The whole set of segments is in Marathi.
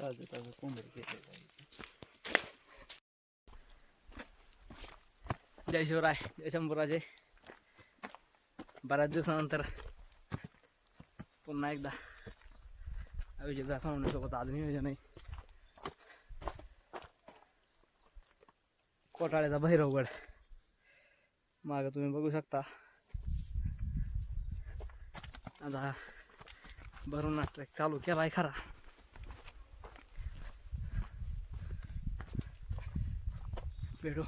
ताजं ताजं कोंबडी केलं जय शिवराय जय शंभूराजे. बऱ्याच दिवसानंतर पुन्हा एकदा अभिजित सोबत आज नियोजन आहे. कोटाळ्याचा भैरवगड. माग तुम्ही बघू शकता. आता भरून ट्रॅक चालू केला आहे खरा. गडावर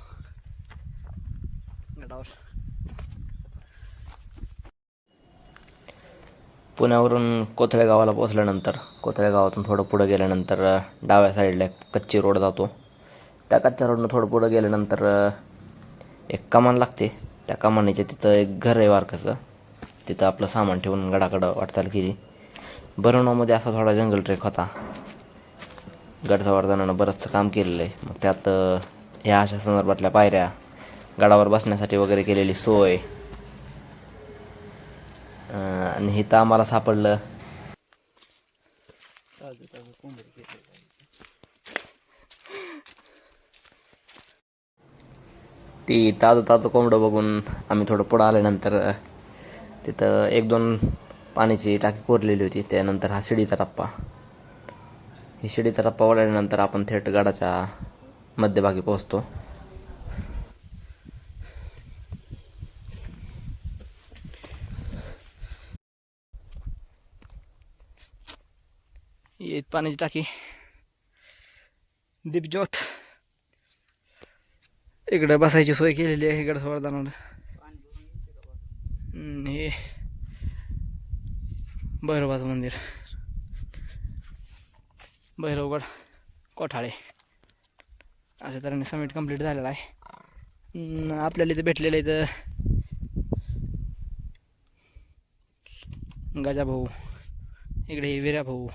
पुण्यावरून कोथळे गावाला पोचल्यानंतर कोथळे गावातून थोडं पुढं गेल्यानंतर डाव्या साईडला एक कच्ची रोड जातो. त्या कच्च्या रोडनं थोडं पुढं गेल्यानंतर एक कमान लागते. त्या कमानीच्या तिथं एक घर आहे वारकाचं तिथं आपलं सामान ठेवून गडाकडं वाटचाल केली. बरवणामध्ये असा थोडा जंगल ट्रेक होता. गडसंवर्धनानं बरंचसं काम केलेलं आहे. मग त्यात ह्या अशा संदर्भातल्या पायऱ्या गडावर बसण्यासाठी वगैरे केलेली सोय. अं, आणि इथं आम्हाला सापडलं. ती ताजं ताजं कोंबडं बघून आम्ही थोडं पुढं आल्यानंतर तिथं एक दोन पाण्याची टाकी कोरलेली होती. त्यानंतर हा शिडीचा टप्पा. ही शिडीचा टप्पा ओढल्यानंतर आपण थेट गडाच्या मध्यभागी पोहोचतो. येत पाण्याची टाकी. दीपज्योत. इकडे बसायची सोय केलेली आहे इकडं समोर जाणार हे भैरवाचं मंदिर. भैरवगड कोठाळे. अशा तऱ्हेने समिट कंप्लीट झालेला आहे. आपल्याला इथं भेटलेलं इथं. गजा भाऊ इकडे विरा भाऊ